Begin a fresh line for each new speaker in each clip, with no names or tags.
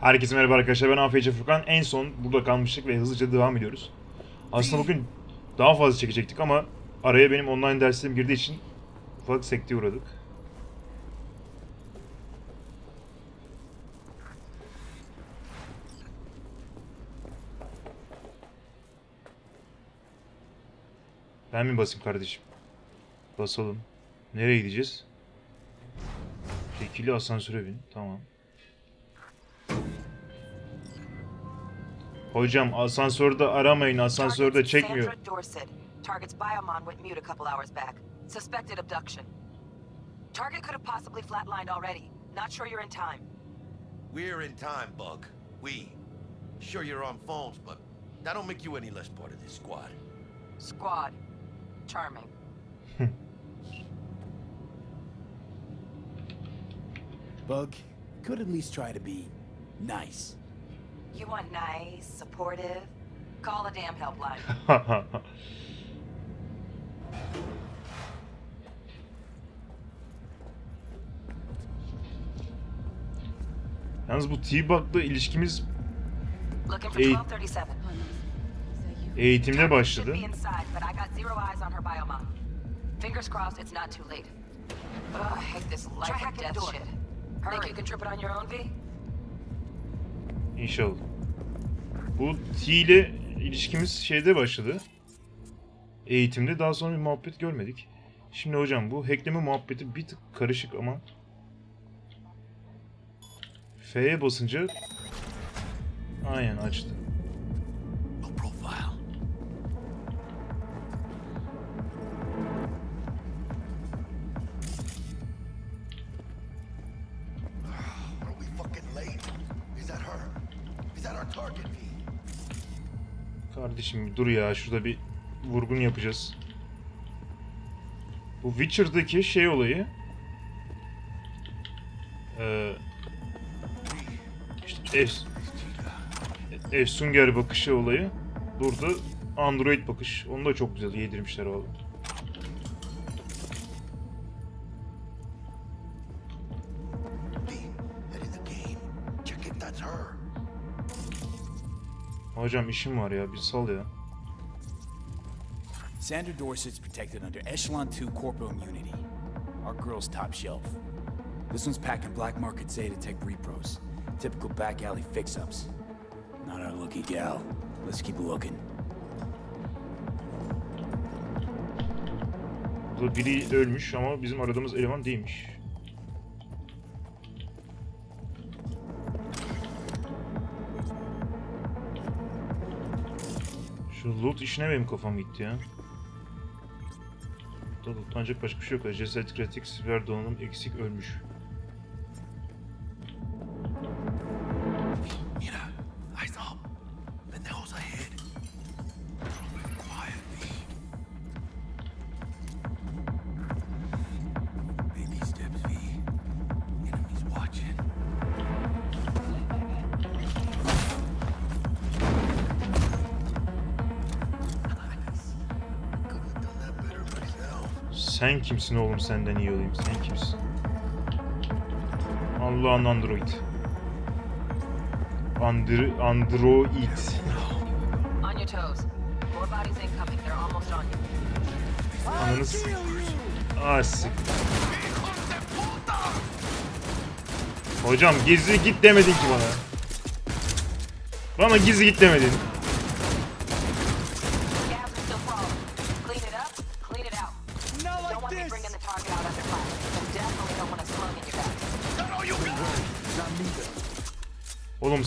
Herkese merhaba arkadaşlar ben AFC Furkan. En son burada kalmıştık ve hızlıca devam ediyoruz. Aslında bugün daha fazla çekecektik ama araya benim online derslerim girdiği için ufak sekteye uğradık. Ben mi basayım kardeşim? Basalım. Nereye gideceğiz? Şekilli asansöre bin. Tamam. Hocam asansörde aramayın. Asansörde
Target
çekmiyor.
Sandra Dorset. Target's biomon went mute a couple hours back. Suspected abduction. Target could have possibly flatlined already. Not sure you're in time.
We're in time, Bug. We. Sure you're on phones, but that don't make you any less part of this squad.
Squad. Charming.
Bug, could at least try to be nice.
You want nice, supportive? Call the damn helpline.
Yalnız bu T-Bug'la ilişkimiz
Looking for
Hey.
1237.
eğitimde
Should
başladı.
be inside, but I got zero eyes on her biomon. Fingers crossed it's not too late. Ugh, I hate this life and death shit. Think you can trip it on your own, V?
İnşallah. Bu T ile ilişkimiz şeyde başladı. Eğitimde daha sonra bir muhabbet görmedik. Şimdi hocam bu hackleme muhabbeti bir tık karışık ama F'ye basınca aynen açtı. Bir dur ya şurada bir vurgun yapacağız. Bu Witcher'daki şey olayı eee işte Ef, Efsunger bakışı olayı burada Android bakış. Onu da çok güzel yedirmişler valla. Hocam işim var ya bir sal ya.
Sandra Dorset's protected under Echelon 2 Corpo Immunity. Our girl's top shelf. This one's packing black market Zeta Tech repros. Typical back alley fix-ups. Not our lucky gal. Let's keep looking.
Burada biri ölmüş ama bizim aradığımız eleman değilmiş. Şu loot işine benim kafam gitti ya. Burada lootlanacak başka bir şey yok. Ceset kritik siber donanım eksik ölmüş. Sen kimsin oğlum senden iyi olayım. Sen kimsin? Allah'ın android. Andr android.
On your toes. More bodies incoming. They're almost on you.
Ananı s- Ah, sik- Hocam gizli git demedin ki bana. Bana gizli git demedin.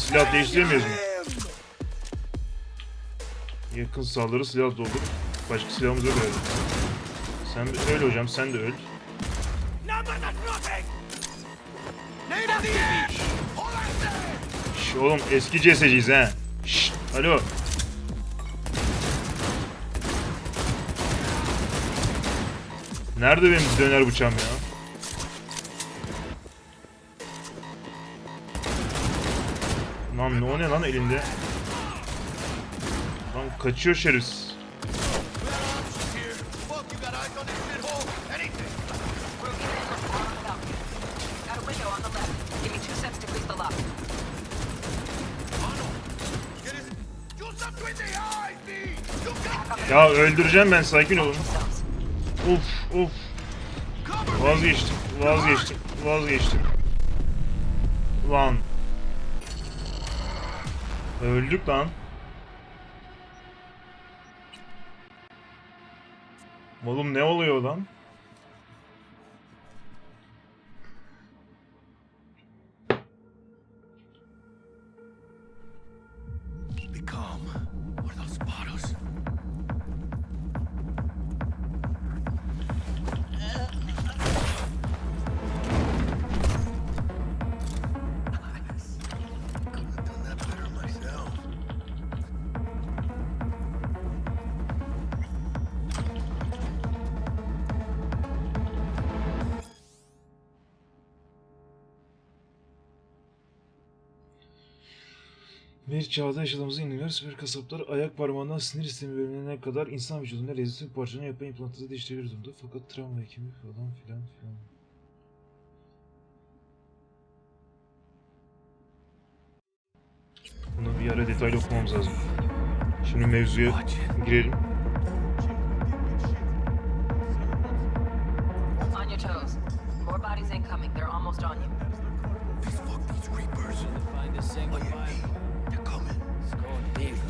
Silah değiştiremiyoruz mu? Yakın saldırı silah doldur. Başka silahımız yok öyle. Sen bir öl hocam sen de öl. Şş, oğlum eski CS'ciyiz ha. Şşt, alo. Nerede benim döner bıçağım ya? Lan ne o ne lan elinde? Lan kaçıyor
şerif.
Ya öldüreceğim ben sakin olun. Uf uf. Vazgeçtim, vazgeçtim, vazgeçtim. Lan Öldük lan. Oğlum ne oluyor lan? Bir çağda yaşadığımızı inanıyor. Süper kasaplar ayak parmağından sinir sistemi bölümüne kadar insan vücudunda rezistif parçanın yapay implantı değiştirebilir durumda. Fakat travma hekimi falan filan filan. Bunu bir ara detaylı okumamız lazım. Şimdi mevzuya girelim.
On your toes. More bodies incoming. They're almost on you.
Fuck these reapers.
Find a single It's going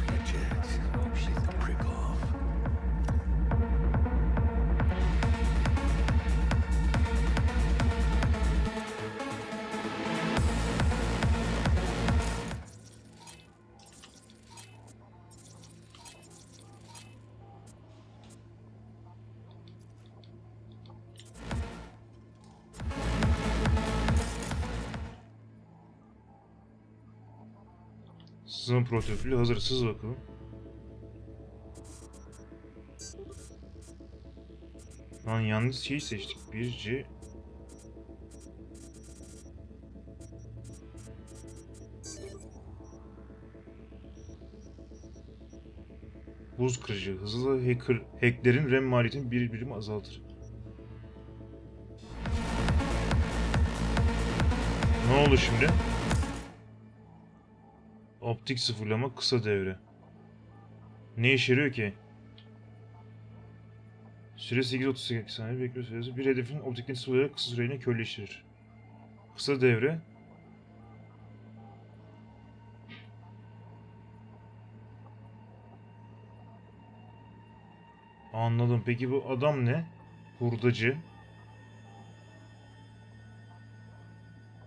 Sızma protokülü hazır. Sız bakalım. Lan yanlış şeyi seçtik. 1C Buz kırıcı. Hızlı hacker, hacklerin RAM maliyetini bir birim azaltır. Ne oldu şimdi? Optik sıfırlama kısa devre. Ne işe yarıyor ki? Süre 8.38 saniye bekliyor süresi. Bir hedefin optiklerini sıfırlayarak kısa süreliğine köleleştirir. Kısa devre. Anladım. Peki bu adam ne? Hurdacı.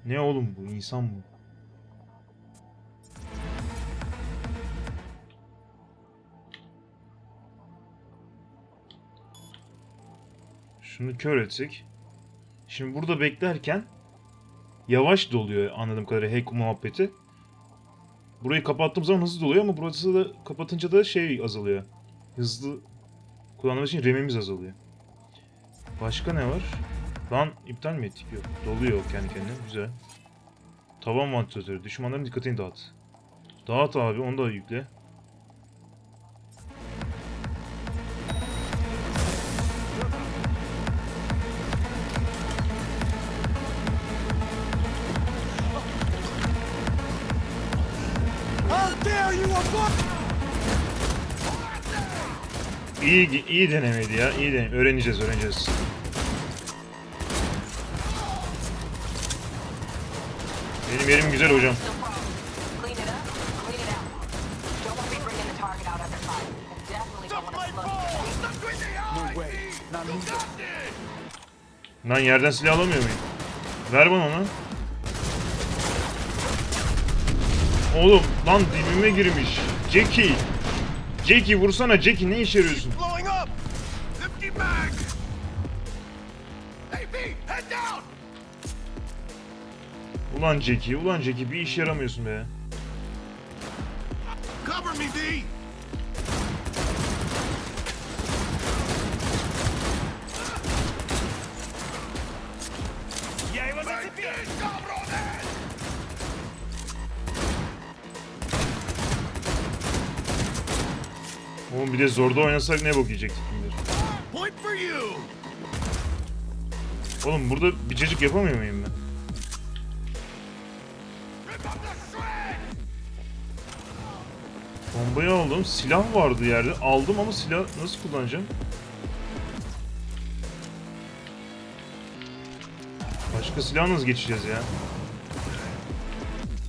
Ne oğlum bu? İnsan bu. Şunu kör etsek. Şimdi burada beklerken yavaş doluyor anladığım kadarıyla hack muhabbeti. Burayı kapattığım zaman hızlı doluyor ama burası da kapatınca da şey azalıyor. Hızlı kullandığımız için RAM'imiz azalıyor. Başka ne var? Lan iptal mi ettik? Yok. Doluyor kendi kendine. Güzel. Tavan vantilatörü. Düşmanların dikkatini dağıt. Dağıt abi onu da yükle. İyi iyi denemeydi ya. İyi deneme. Öğreneceğiz, öğreneceğiz. Benim yerim güzel hocam. Lan yerden silah alamıyor muyum? Ver bana onu. Oğlum lan dibime girmiş. Jackie. Jackie vursana Jackie ne işe yarıyorsun? Ulan Jackie, ulan Jackie bir işe yaramıyorsun be.
Cover me, B!
Bir de zorda oynasak ne bok yiyecektik bilir. Oğlum burada bir cacık yapamıyor muyum ben? Bombayı aldım. Silah vardı yerde. Aldım ama silah nasıl kullanacağım? Başka silah nasıl geçeceğiz ya?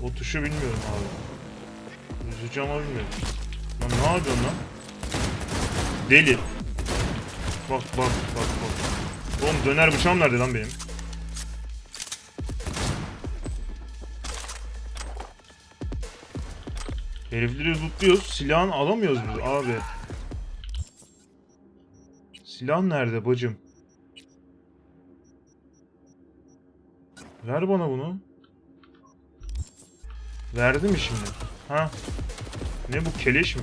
O tuşu bilmiyorum abi. Üzücü ama bilmiyorum. Lan ne yapıyorsun lan? Deli. Bak bak bak bak. Oğlum döner bıçağım nerede lan benim? Herifleri lootluyoruz. Silahını alamıyoruz biz abi. Silah nerede bacım? Ver bana bunu. Verdi mi şimdi? Ha? Ne bu keleş mi?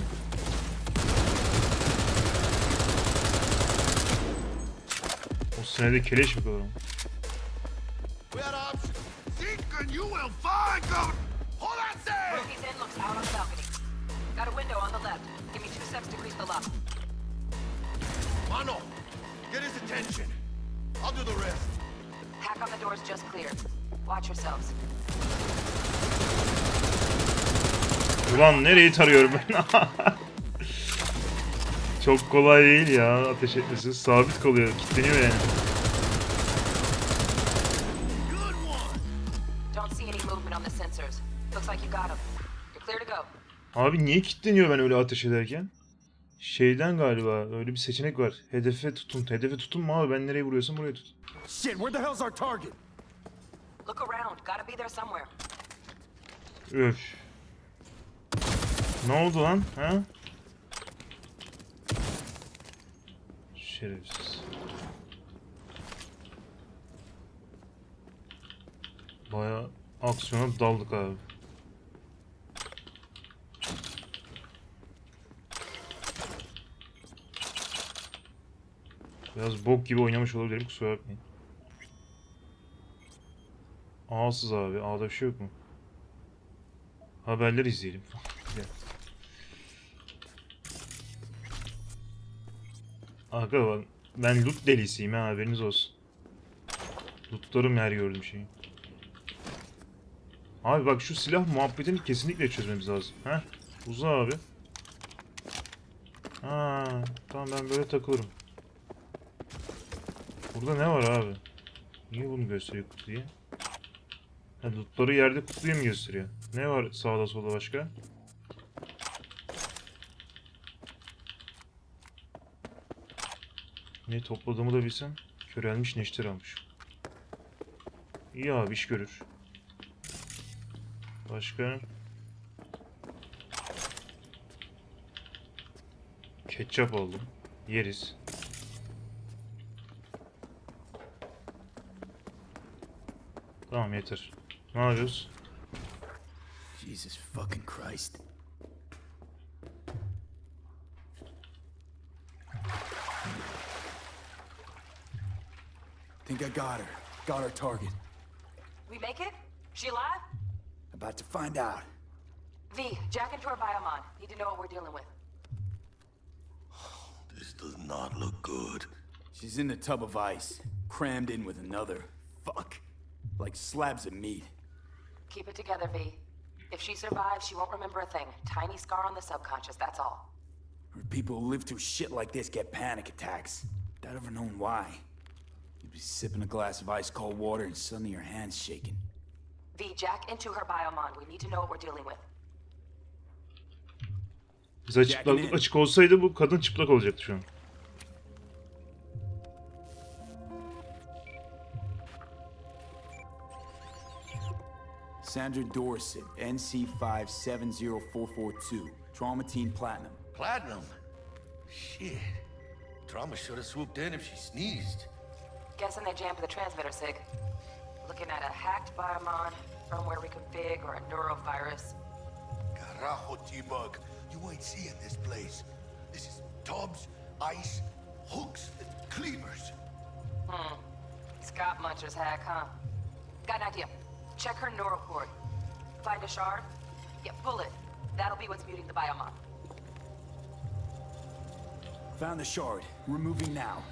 To grease the lock.
Mano, get his attention. I'll do the rest.
Hack on the door's just cleared. Watch yourselves.
Ulan nereyi tarıyorum ben? Çok kolay değil ya ateş etmesi. Sabit kalıyor, kilitleniyor yani. Abi niye kilitleniyor ben öyle ateş ederken? Şeyden galiba öyle bir seçenek var. Hedefe tutun. Hedefe tutun mu abi? Ben nereye vuruyorsam buraya tut.
Shit, where the hell's our target?
Look around. Gotta be there somewhere.
Öf. Ne oldu lan? Ha? Şerefsiz. Baya aksiyona daldık abi. Biraz bok gibi oynamış olabilirim kusura bakmayın. A'sız abi. A'da bir şey yok mu? Haberler izleyelim. Bak ben loot delisiyim ha haberiniz olsun. Lootlarım her gördüğüm şeyi. Abi bak şu silah muhabbetini kesinlikle çözmemiz lazım. Heh. Uza abi. Ha, tamam ben böyle takılırım. Burada ne var abi? Niye bunu gösteriyor kutuyu? Ha, lootları yerde kutuyu mu gösteriyor? Ne var sağda solda başka? Ne topladığımı da bilsem. Körelmiş neşter almış. İyi abi iş görür. Başka? Ketçap aldım. Yeriz. Tamam yeter. Ne yapıyoruz?
Jesus fucking Christ. Think I got her. Got our target.
We make it? She alive?
About to find out.
V, jack into her biomon. Need to know what we're dealing with.
This does not look good.
She's in the tub of ice, crammed in with another. Fuck. Like slabs of meat.
Keep it together, V. If she survives, she won't remember a thing. Tiny scar on the subconscious, that's all.
Where people who live through shit like this get panic attacks. Without ever knowing why. You'd be sipping a glass of ice cold water and suddenly your hand's shaking.
V, jack into her biomon. We need to know what we're dealing with.
Bize çıplaklık açık olsaydı bu kadın çıplak olacaktı şu an.
Sandra Dorset, NC570442. Traumatine Platinum.
Platinum? Shit. Trauma should have swooped in if she sneezed.
Guessing they jammed the transmitter, Sig. Looking at a hacked biomon, firmware reconfig, or a neurovirus.
Carajo, T-Bug. You ain't seeing this place. This is tubs, ice, hooks, and cleavers. Hmm.
Scott Muncher's hack, huh? Got an idea. Check her neurocord. Find a shard? Yeah, pull it. That'll be what's muting the biomon.
Found the shard. Removing now.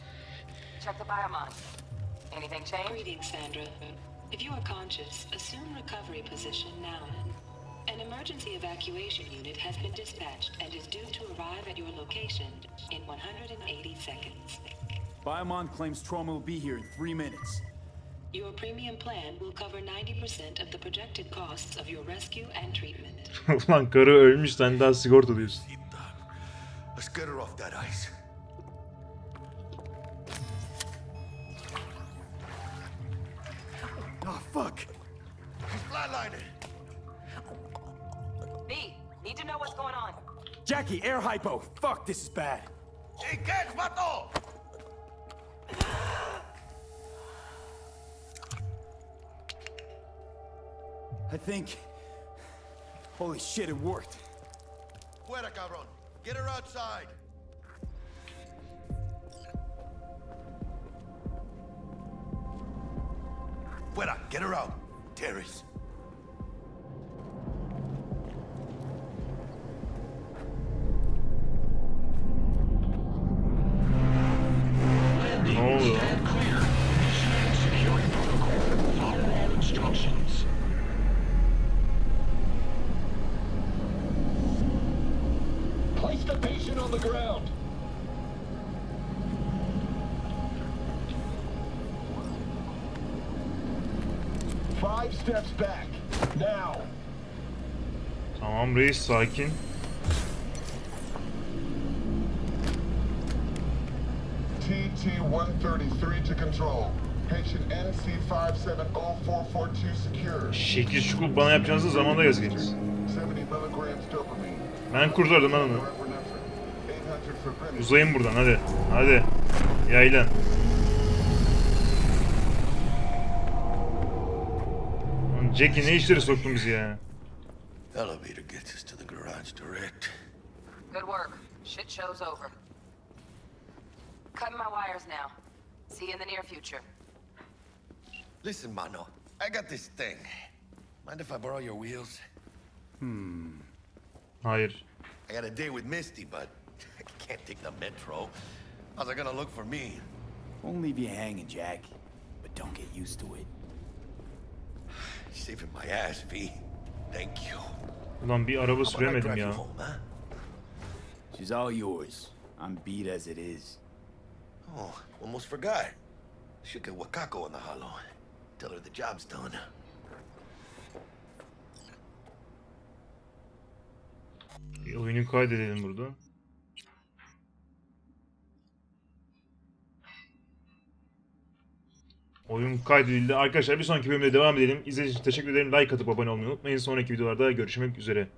Check the biomon. Anything change?
Greetings, Sandra. If you are conscious, assume recovery position now. An emergency evacuation unit has been dispatched and is due to arrive at your location in 180 seconds.
Biomon claims trauma will be here in three minutes.
Your premium plan will cover 90% of the projected costs of your rescue and treatment.
Ulan karı ölmüş sen daha sigorta diyorsun.
Let's get her off that ice.
Oh, fuck.
She's flatlining.
B, need to know what's going on.
Jackie, air hypo. Fuck, this is bad.
Hey, catch, vato!
Think. Holy shit, it worked.
Fuera, cabrón. Get her outside. Fuera, get her out. Terrace.
Tamam reis sakin.
TT-133 to control. Patient NC570442 secure.
Şekil şukul bana yapacağınızı zamanda yazgınız.
70 milligrams dopamine.
Ben kurtardım lan onu.
Norepinephrine. 800 for Greenwich.
Uzayın buradan hadi. Hadi. Yaylan. Lan Jackie ne işleri soktun bizi ya?
Elevator gets us to the garage direct.
Good work. Shit show's over. Cutting my wires now. See you in the near future.
Listen, mano. I got this thing. Mind if I borrow your wheels? Hmm.
Hayır.
I got a day with Misty, but I can't take the metro. How's it gonna look for me?
Won't leave you hanging, Jack. But don't get used to it.
Saving my ass, V. Thank you.
Ulan bir araba süremedim ya.
She's all yours. I'm beat as it is.
Oh, almost forgot. Should get Wakako in the hollow. Tell her the job's done.
Bir oyunu kaydedelim burada. Oyun kaydedildi. Arkadaşlar bir sonraki bölümde devam edelim. İzlediğiniz için teşekkür ederim. Like atıp abone olmayı unutmayın. Sonraki videolarda görüşmek üzere.